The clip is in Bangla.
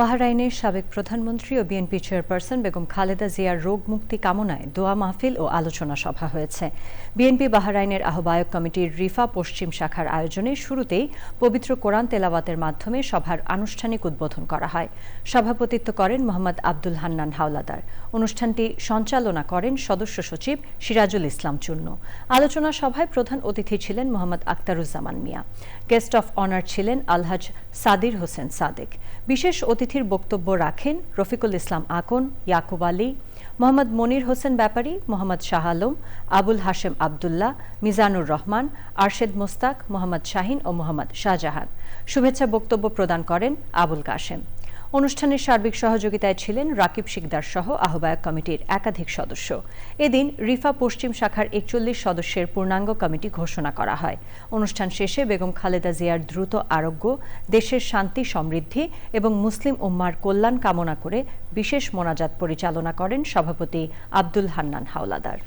বাহরাইনের সাবেক প্রধানমন্ত্রী ও বিএনপি চেয়ারপারসন বেগম খালেদা জিয়ার রোগ মুক্তি কামনায় দোয়া মাহফিল ও আলোচনা সভা হয়েছে। বিএনপি বাহরাইনের আহ্বায়ক কমিটির রিফা পশ্চিম শাখার আয়োজনে শুরুতেই পবিত্র কোরআন তেলাওয়াতের মাধ্যমে সভার আনুষ্ঠানিক উদ্বোধন করা হয়। সভাপতিত্ব করেন মোহাম্মদ আব্দুল হান্নান হাওলাদার। অনুষ্ঠানটি সঞ্চালনা করেন সদস্য সচিব সিরাজুল ইসলাম চূর্ণ আলোচনা সভায় প্রধান অতিথি ছিলেন Mohammad Aktaruzzaman Mia. Guest of honour ছিলেন আলহাজ সাদির হোসেন সাদেক। বিশেষ অতিথির বক্তব্য রাখেন রফিকুল ইসলাম আকন, ইয়াকুব আলী, মোহাম্মদ মনির হোসেন ব্যাপারী, মোহাম্মদ শাহ আলম, আবুল হাশেম আবদুল্লাহ, মিজানুর রহমান, আরশেদ মোস্তাক, মোহাম্মদ শাহিন ও মোহাম্মদ শাহজাহান। শুভেচ্ছা বক্তব্য প্রদান করেন আবুল কাশেম। অনুষ্ঠানের সার্বিক সহযোগিতায় ছিলেন রাকিব শিকদার সহ আহ্বায়ক কমিটির একাধিক সদস্য। এদিন রিফা পশ্চিম শাখার একচল্লিশ সদস্যের পূর্ণাঙ্গ কমিটি ঘোষণা করা হয়। অনুষ্ঠান শেষে বেগম খালেদা জিয়ার দ্রুত আরোগ্য, দেশের শান্তি, সমৃদ্ধি এবং মুসলিম উম্মার কল্যাণ কামনা করে বিশেষ মোনাজাত পরিচালনা করেন সভাপতি আব্দুল হান্নান হাওলাদার।